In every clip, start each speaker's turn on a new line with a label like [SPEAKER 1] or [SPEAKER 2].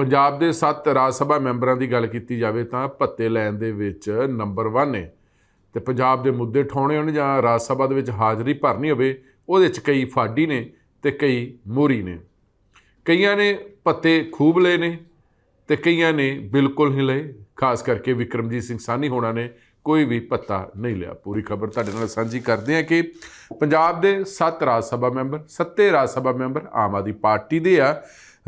[SPEAKER 1] ਪੰਜਾਬ ਦੇ 7 ਰਾਜ ਸਭਾ ਮੈਂਬਰਾਂ ਦੀ ਗੱਲ ਕੀਤੀ ਜਾਵੇ ਤਾਂ ਭੱਤੇ ਲੈਣ ਦੇ ਵਿੱਚ ਨੰਬਰ 1 ਨੇ ਤੇ ਪੰਜਾਬ ਦੇ ਮੁੱਦੇ ਠਾਉਣੇ ਹੋਣ ਜਾਂ ਰਾਜ ਸਭਾ ਦੇ ਵਿੱਚ ਹਾਜ਼ਰੀ ਭਰਨੀ ਹੋਵੇ, ਉਹਦੇ 'ਚ ਕਈ ਫਾਡੀ ਨੇ ਤੇ ਕਈ ਮੋਰੀ ਨੇ। ਕਈਆਂ ਨੇ ਪੱਤੇ ਖੂਬ ਲਏ ਨੇ ਤੇ ਕਈਆਂ ਨੇ ਬਿਲਕੁਲ ਨਹੀਂ ਲਏ, ਖਾਸ ਕਰਕੇ ਵਿਕਰਮਜੀਤ ਸਿੰਘ ਸਾਨੀ ਹੋਣਾ ਨੇ ਕੋਈ ਵੀ ਪੱਤਾ ਨਹੀਂ ਲਿਆ। ਪੂਰੀ ਖਬਰ ਤੁਹਾਡੇ ਨਾਲ ਸਾਂਝੀ ਕਰਦੇ ਹਾਂ ਕਿ ਪੰਜਾਬ ਦੇ 7 ਰਾਜ ਸਭਾ ਮੈਂਬਰ, ਸੱਤੇ ਰਾਜ ਸਭਾ ਮੈਂਬਰ ਆਮ ਆਦਮੀ ਪਾਰਟੀ ਦੇ ਆ।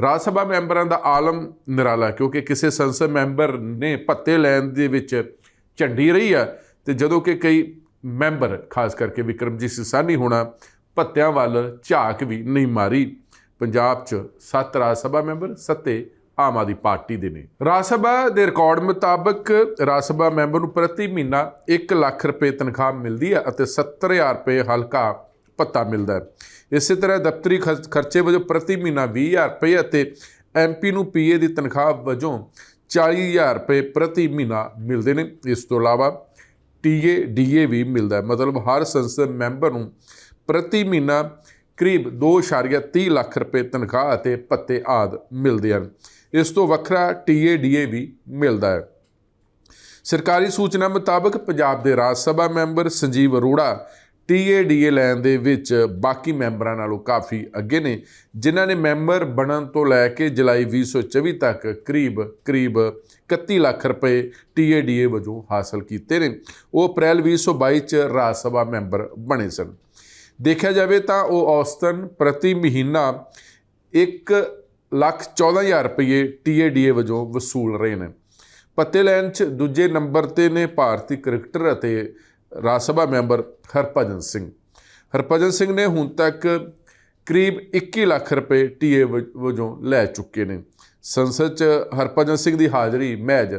[SPEAKER 1] ਰਾਜ ਸਭਾ ਮੈਂਬਰਾਂ ਦਾ ਆਲਮ ਨਿਰਾਲਾ, ਕਿਉਂਕਿ ਕਿਸੇ ਸੰਸਦ ਮੈਂਬਰ ਨੇ ਭੱਤੇ ਲੈਣ ਦੇ ਵਿੱਚ ਝੰਡੀ ਰਹੀ ਆ, ਤੇ ਜਦੋਂ ਕਿ ਕਈ ਮੈਂਬਰ, ਖਾਸ ਕਰਕੇ ਵਿਕਰਮਜੀਤ ਸਿੰਘ ਹੋਣਾ, ਭੱਤਿਆਂ ਵੱਲ ਝਾਕ ਵੀ ਨਹੀਂ ਮਾਰੀ। ਪੰਜਾਬ 'ਚ ਸੱਤ ਰਾਜ ਸਭਾ ਮੈਂਬਰ, ਸੱਤੇ ਆਮ ਆਦਮੀ ਪਾਰਟੀ ਦੇ ਨੇ। ਰਾਜ ਸਭਾ ਦੇ ਰਿਕਾਰਡ ਮੁਤਾਬਕ ਰਾਜ ਸਭਾ ਮੈਂਬਰ ਨੂੰ ਪ੍ਰਤੀ ਮਹੀਨਾ 1 ਲੱਖ ਰੁਪਏ ਤਨਖਾਹ ਮਿਲਦੀ ਹੈ ਅਤੇ 70000 ਰੁਪਏ ਹਲਕਾ ਪੱਤਾ ਮਿਲਦਾ ਹੈ। ਇਸੇ ਤਰ੍ਹਾਂ ਦਫ਼ਤਰੀ ਖਰਚ- ਖਰਚੇ ਵਜੋਂ ਪ੍ਰਤੀ ਮਹੀਨਾ 20000 ਰੁਪਏ ਅਤੇ ਐਮਪੀ ਨੂੰ ਪੀਏ ਦੀ ਤਨਖਾਹ ਵਜੋਂ 40000 ਰੁਪਏ ਪ੍ਰਤੀ ਮਹੀਨਾ ਮਿਲਦੇ ਨੇ। ਇਸ ਤੋਂ ਇਲਾਵਾ ਟੀਏ ਡੀਏ ਵੀ ਮਿਲਦਾ ਹੈ। ਮਤਲਬ ਹਰ ਸੰਸਦ ਮੈਂਬਰ ਨੂੰ ਪ੍ਰਤੀ ਮਹੀਨਾ ਕਰੀਬ 2.30 ਲੱਖ ਰੁਪਏ ਤਨਖਾਹ ਅਤੇ ਭੱਤੇ ਆਦ ਮਿਲਦੇ ਹਨ। ਇਸ ਤੋਂ ਵੱਖਰਾ ਟੀਏ ਡੀਏ ਵੀ ਮਿਲਦਾ ਹੈ। ਸਰਕਾਰੀ ਸੂਚਨਾ ਮੁਤਾਬਕ ਪੰਜਾਬ ਦੇ Rajya Sabha member Sanjeev Arora TA DA ਲੈਣ ਦੇ ਵਿੱਚ ਬਾਕੀ ਮੈਂਬਰਾਂ ਨਾਲੋਂ ਕਾਫੀ ਅੱਗੇ ਨੇ, ਜਿਨ੍ਹਾਂ ਨੇ ਮੈਂਬਰ ਬਣਨ ਤੋਂ ਲੈ ਕੇ ਜੁਲਾਈ 2024 ਤੱਕ ਕਰੀਬ ਕਰੀਬ 31 ਲੱਖ ਰੁਪਏ ਟੀਏਡੀਏ ਵਜੋਂ ਹਾਸਲ ਕੀਤੇ ਨੇ। ਉਹ ਅਪ੍ਰੈਲ 2022 ਚ ਰਾਜ ਸਭਾ ਮੈਂਬਰ ਬਣੇ ਸਨ। ਦੇਖਿਆ ਜਾਵੇ ਤਾਂ ਉਹ ਔਸਤਨ ਪ੍ਰਤੀ ਮਹੀਨਾ 1 ਲੱਖ 14000 ਰੁਪਏ ਟੀਏਡੀਏ ਵਜੋਂ ਵਸੂਲ ਰਹੇ ਨੇ। ਪੱਤੇ ਲੈਣ 'ਚ ਦੂਜੇ ਨੰਬਰ ਤੇ ਨੇ ਭਾਰਤੀ ਕ੍ਰਿਕਟਰ ਅਤੇ ਰਾਜ ਸਭਾ ਮੈਂਬਰ ਹਰਭਜਨ ਸਿੰਘ। ਹਰਭਜਨ ਸਿੰਘ ਨੇ ਹੁਣ ਤੱਕ ਕਰੀਬ 21 ਲੱਖ ਰੁਪਏ ਟੀਏ ਵਜੋਂ ਲੈ ਚੁੱਕੇ ਨੇ। ਸੰਸਦ 'ਚ ਹਰਭਜਨ ਸਿੰਘ ਦੀ ਹਾਜ਼ਰੀ ਮਹਿਜ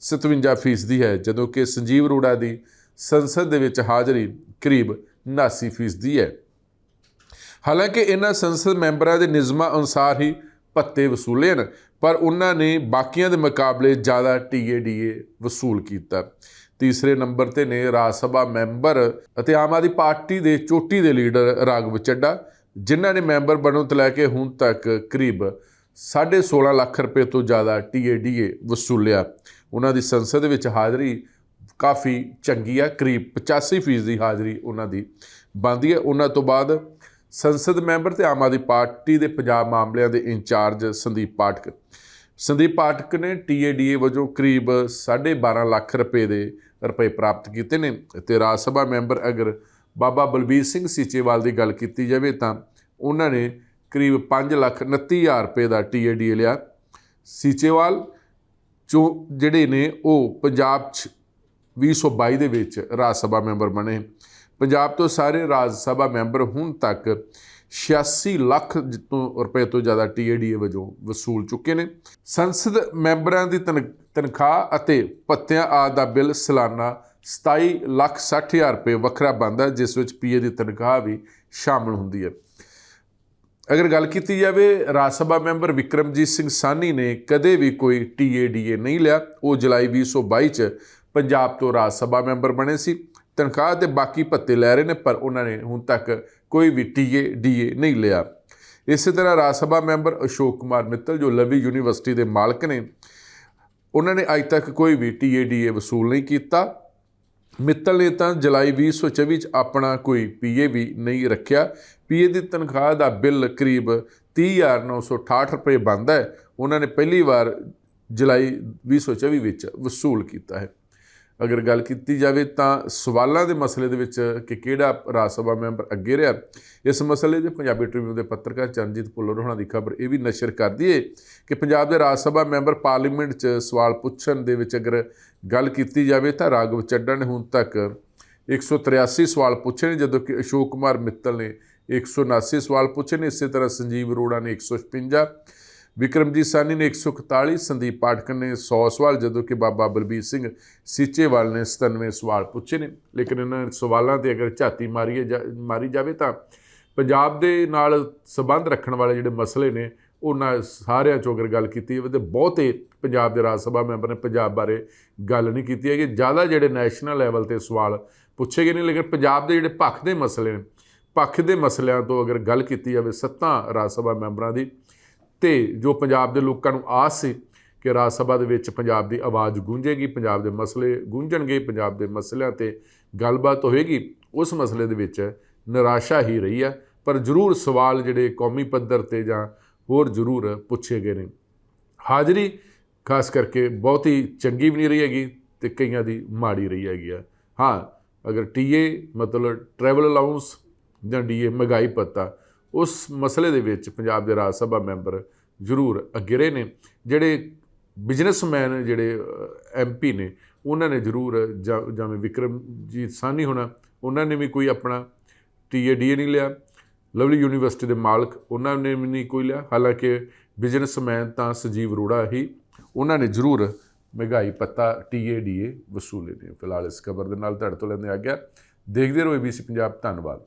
[SPEAKER 1] 57 ਫੀਸਦੀ ਹੈ, ਜਦੋਂ ਕਿ ਸੰਜੀਵ ਅਰੋੜਾ ਦੀ ਸੰਸਦ ਦੇ ਵਿੱਚ ਹਾਜ਼ਰੀ ਕਰੀਬ 79 ਫੀਸਦੀ ਹੈ। ਹਾਲਾਂਕਿ ਇਹਨਾਂ ਸੰਸਦ ਮੈਂਬਰਾਂ ਦੇ ਨਿਯਮਾਂ ਅਨੁਸਾਰ ਹੀ ਭੱਤੇ ਵਸੂਲੇ ਹਨ, ਪਰ ਉਹਨਾਂ ਨੇ ਬਾਕੀਆਂ ਦੇ ਮੁਕਾਬਲੇ ਜ਼ਿਆਦਾ ਟੀਏਡੀਏ ਵਸੂਲ ਕੀਤਾ। ਤੀਸਰੇ ਨੰਬਰ ਤੇ ਨੇ ਰਾਜ ਸਭਾ ਮੈਂਬਰ ਅਤੇ ਆਮ ਆਦਮੀ ਪਾਰਟੀ ਦੇ ਚੋਟੀ ਦੇ ਲੀਡਰ ਰਾਘਵ ਚੱਡਾ, ਜਿਨ੍ਹਾਂ ਨੇ ਮੈਂਬਰ ਬਣਨ ਤੋਂ ਲੈ ਕੇ ਹੁਣ ਤੱਕ ਕਰੀਬ 16.5 ਲੱਖ ਰੁਪਏ ਤੋਂ ਜ਼ਿਆਦਾ ਟੀਏਡੀਏ ਵਸੂਲਿਆ। ਉਹਨਾਂ ਦੀ ਸੰਸਦ ਵਿੱਚ ਹਾਜ਼ਰੀ ਕਾਫੀ ਚੰਗੀ ਆ, ਕਰੀਬ 85% ਦੀ ਹਾਜ਼ਰੀ ਉਹਨਾਂ ਦੀ ਬਣਦੀ ਹੈ ਉਹਨਾਂ ਤੋਂ ਬਾਅਦ ਸੰਸਦ ਮੈਂਬਰ ਤੇ ਆਮ ਆਦਮੀ ਪਾਰਟੀ ਦੇ ਪੰਜਾਬ ਮਾਮਲਿਆਂ ਦੇ ਇੰਚਾਰਜ ਸੰਦੀਪ ਪਾਠਕ। ਸੰਦੀਪ ਪਾਠਕ ਨੇ ਟੀਏਡੀਏ ਵਜੋਂ ਕਰੀਬ 12.5 ਲੱਖ ਰੁਪਏ ਦੇ ਰੁਪਏ ਪ੍ਰਾਪਤ ਕੀਤੇ ਨੇ ਤੇ ਰਾਜ ਸਭਾ ਮੈਂਬਰ ਅਗਰ ਬਾਬਾ ਬਲਬੀਰ ਸਿੰਘ ਸੀਚੇਵਾਲ ਦੀ ਗੱਲ ਕੀਤੀ ਜਾਵੇ ਤਾਂ ਉਹਨਾਂ ਨੇ ਕਰੀਬ 5 ਲੱਖ 29 ਹਜ਼ਾਰ ਰੁਪਏ ਦਾ ਟੀਏਡੀਏ ਲਿਆ। ਸੀਚੇਵਾਲ ਜੋ ਜਿਹੜੇ ਨੇ ਉਹ ਪੰਜਾਬ 'ਚ 2022 ਦੇ ਵਿੱਚ ਰਾਜ ਸਭਾ ਮੈਂਬਰ ਬਣੇ। ਪੰਜਾਬ ਤੋਂ ਸਾਰੇ ਰਾਜ ਸਭਾ ਮੈਂਬਰ ਹੁਣ ਤੱਕ 86 ਲੱਖ ਤੋਂ ਰੁਪਏ ਤੋਂ ਜ਼ਿਆਦਾ ਟੀਏਡੀਏ ਵਜੋਂ ਵਸੂਲ ਚੁੱਕੇ ਨੇ। ਸੰਸਦ ਮੈਂਬਰਾਂ ਦੀ ਤਨ- ਤਨਖਾਹ ਅਤੇ ਭੱਤਿਆਂ ਆਦਿ ਦਾ ਬਿੱਲ ਸਾਲਾਨਾ 27 ਲੱਖ 60 ਹਜ਼ਾਰ ਰੁਪਏ ਵੱਖਰਾ ਬਣਦਾ ਜਿਸ ਵਿੱਚ ਪੀਏ ਦੀ ਤਨਖਾਹ ਵੀ ਸ਼ਾਮਲ ਹੁੰਦੀ ਹੈ। ਅਗਰ ਗੱਲ ਕੀਤੀ ਜਾਵੇ, ਰਾਜ ਸਭਾ ਮੈਂਬਰ ਵਿਕਰਮਜੀਤ ਸਿੰਘ ਸਾਨੀ ਨੇ ਕਦੇ ਵੀ ਕੋਈ ਟੀਏਡੀਏ ਨਹੀਂ ਲਿਆ। ਉਹ ਜੁਲਾਈ 2022 ਚ ਪੰਜਾਬ ਤੋਂ ਰਾਜ ਸਭਾ ਮੈਂਬਰ ਬਣੇ ਸੀ। ਤਨਖਾਹ ਤੇ ਬਾਕੀ ਭੱਤੇ ਲੈ ਰਹੇ ਨੇ, ਪਰ ਉਹਨਾਂ ਨੇ ਹੁਣ ਤੱਕ ਕੋਈ ਵੀ ਟੀਏਡੀਏ ਨਹੀਂ ਲਿਆ। ਇਸੇ ਤਰ੍ਹਾਂ ਰਾਜ ਸਭਾ ਮੈਂਬਰ ਅਸ਼ੋਕ ਕੁਮਾਰ ਮਿੱਤਲ, ਜੋ ਲਵੀ ਯੂਨੀਵਰਸਿਟੀ ਦੇ ਮਾਲਕ ਨੇ ਉਹਨਾਂ ਨੇ ਅੱਜ ਤੱਕ ਕੋਈ ਵੀ ਟੀਏਡੀਏ ਵਸੂਲ ਨਹੀਂ ਕੀਤਾ। ਮਿੱਤਲ ਨੇ ਤਾਂ ਜੁਲਾਈ 2024 ਚ ਆਪਣਾ ਕੋਈ ਪੀਏ ਵੀ ਨਹੀਂ ਰੱਖਿਆ। ਪੀਏ ਦੀ ਤਨਖਾਹ ਦਾ ਬਿੱਲ ਕਰੀਬ 30968 ਰੁਪਏ ਬਣਦਾ ਹੈ। ਉਹਨਾਂ ਨੇ ਪਹਿਲੀ ਵਾਰ ਜੁਲਾਈ 2024 ਵਿੱਚ ਵਸੂਲ ਕੀਤਾ ਹੈ। ਅਗਰ ਗੱਲ ਕੀਤੀ ਜਾਵੇ ਤਾਂ ਸਵਾਲਾਂ ਦੇ ਮਸਲੇ ਦੇ ਵਿੱਚ ਕਿ ਕਿਹੜਾ ਰਾਜ ਸਭਾ ਮੈਂਬਰ ਅੱਗੇ ਰਿਹਾ, ਇਸ ਮਸਲੇ ਦੇ ਪੰਜਾਬੀ ਟ੍ਰਿਬਿਊਨ ਦੇ ਪੱਤਰਕਾਰ ਚਰਨਜੀਤ ਭੁੱਲਰ ਹੋਣਾ ਦੀ ਖਬਰ ਇਹ ਵੀ ਨਸ਼ਰ ਕਰਦੀ ਹੈ ਕਿ ਪੰਜਾਬ ਦੇ ਰਾਜ ਸਭਾ ਮੈਂਬਰ ਪਾਰਲੀਮੈਂਟ 'ਚ ਸਵਾਲ ਪੁੱਛਣ ਦੇ ਵਿੱਚ ਅਗਰ ਗੱਲ ਕੀਤੀ ਜਾਵੇ ਤਾਂ ਰਾਘਵ ਚੱਡਾ ਨੇ ਹੁਣ ਤੱਕ 183 ਸਵਾਲ ਪੁੱਛੇ ਨੇ, ਜਦੋਂ ਕਿ ਅਸ਼ੋਕ ਕੁਮਾਰ ਮਿੱਤਲ ਨੇ 179 ਸਵਾਲ ਪੁੱਛੇ ਨੇ, ਇਸੇ ਤਰ੍ਹਾਂ ਸੰਜੀਵ ਅਰੋੜਾ ਨੇ 156 ਵਿਕਰਮਜੀਤ ਸਾਨੀ ਨੇ 141 ਸੰਦੀਪ ਪਾਠਕ ਨੇ 100 ਸਵਾਲ, ਜਦੋਂ ਕਿ ਬਾਬਾ ਬਲਬੀਰ ਸਿੰਘ ਸੀਚੇਵਾਲ ਨੇ 97 ਸਵਾਲ ਪੁੱਛੇ ਨੇ। ਲੇਕਿਨ ਇਹਨਾਂ ਸਵਾਲਾਂ ਤੇ ਅਗਰ ਝਾਤੀ ਮਾਰੀਏ ਜਾ- ਮਾਰੀ ਜਾਵੇ ਤਾਂ ਪੰਜਾਬ ਦੇ ਨਾਲ ਸਬੰਧ ਰੱਖਣ ਵਾਲੇ ਜਿਹੜੇ ਮਸਲੇ ਨੇ, ਉਹਨਾਂ ਸਾਰਿਆਂ ਚੋਂ ਅਗਰ ਗੱਲ ਕੀਤੀ ਜਾਵੇ ਤੇ ਬਹੁਤੇ ਪੰਜਾਬ ਦੇ ਰਾਜ ਸਭਾ ਮੈਂਬਰ ਨੇ ਪੰਜਾਬ ਬਾਰੇ ਗੱਲ ਨਹੀਂ ਕੀਤੀ ਹੈ ਕਿ ਜ਼ਿਆਦਾ ਜਿਹੜੇ ਨੈਸ਼ਨਲ ਲੈਵਲ ਤੇ ਸਵਾਲ ਪੁੱਛੇ ਗਏ ਨੇ, ਲੇਕਿਨ ਪੰਜਾਬ ਦੇ ਜਿਹੜੇ ਪੱਖ ਦੇ ਮਸਲੇ ਨੇ, ਪੱਖ ਦੇ ਮਸਲਿਆਂ ਤੋਂ ਅਗਰ ਗੱਲ ਕੀਤੀ ਜਾਵੇ ਸੱਤਾਂ ਰਾਜ ਸਭਾ ਮੈਂਬਰਾਂ ਦੀ ਤੇ ਜੋ ਪੰਜਾਬ ਦੇ ਲੋਕਾਂ ਨੂੰ ਆਸ ਸੀ ਕਿ ਰਾਜ ਸਭਾ ਦੇ ਵਿੱਚ ਪੰਜਾਬ ਦੀ ਆਵਾਜ਼ ਗੂੰਜੇਗੀ, ਪੰਜਾਬ ਦੇ ਮਸਲੇ ਗੂੰਜਣਗੇ, ਪੰਜਾਬ ਦੇ ਮਸਲਿਆਂ ਤੇ ਗੱਲਬਾਤ ਹੋਏਗੀ, ਉਸ ਮਸਲੇ ਦੇ ਵਿੱਚ ਨਿਰਾਸ਼ਾ ਹੀ ਰਹੀ ਹੈ। ਪਰ ਜ਼ਰੂਰ ਸਵਾਲ ਜਿਹੜੇ ਕੌਮੀ ਪੱਧਰ ਤੇ ਜਾਂ ਹੋਰ ਜ਼ਰੂਰ ਪੁੱਛੇ ਗਏ ਨੇ। ਹਾਜ਼ਰੀ ਖਾਸ ਕਰਕੇ ਬਹੁਤੀ ਚੰਗੀ ਵੀ ਨਹੀਂ ਰਹੀ ਹੈਗੀ ਤੇ ਕਈਆਂ ਦੀ ਮਾੜੀ ਰਹੀ ਹੈਗੀ ਆ। ਹਾਂ, ਅਗਰ ਟੀਏ ਮਤਲਬ ਟਰੈਵਲ ਅਲਾਉਂਸ ਜਾਂ ਡੀਏ ਮਹਿੰਗਾਈ ਭੱਤਾ ਉਸ ਮਸਲੇ ਦੇ ਵਿੱਚ ਪੰਜਾਬ ਦੇ ਰਾਜ ਸਭਾ ਮੈਂਬਰ ਜ਼ਰੂਰ ਅੱਗੇ ਰਹੇ ਨੇ। ਜਿਹੜੇ ਬਿਜ਼ਨਸਮੈਨ ਜਿਹੜੇ ਐਮਪੀ ਨੇ, ਉਹਨਾਂ ਨੇ ਜ਼ਰੂਰ ਜਾਂ, ਜਿਵੇਂ ਵਿਕਰਮਜੀਤ ਸਾਨੀ ਹੋਣਾ, ਉਹਨਾਂ ਨੇ ਵੀ ਕੋਈ ਆਪਣਾ ਟੀਏ ਡੀਏ ਨਹੀਂ ਲਿਆ। ਲਵਲੀ ਯੂਨੀਵਰਸਿਟੀ ਦੇ ਮਾਲਕ, ਉਹਨਾਂ ਨੇ ਵੀ ਨਹੀਂ ਕੋਈ ਲਿਆ। ਹਾਲਾਂਕਿ ਬਿਜ਼ਨਸਮੈਨ ਤਾਂ ਸੰਜੀਵ ਅਰੋੜਾ ਹੀ, ਉਹਨਾਂ ਨੇ ਜ਼ਰੂਰ ਮਹਿੰਗਾਈ ਪੱਤਾ ਟੀਏ ਡੀਏ ਵਸੂਲੇ ਨੇ। ਫਿਲਹਾਲ ਇਸ ਖਬਰ ਦੇ ਨਾਲ ਤੁਹਾਡੇ ਤੋਂ ਲੈਂਦੇ ਆ ਗਿਆ ਦੇਖਦੇ ਰਹੋ ABC ਪੰਜਾਬ। ਧੰਨਵਾਦ।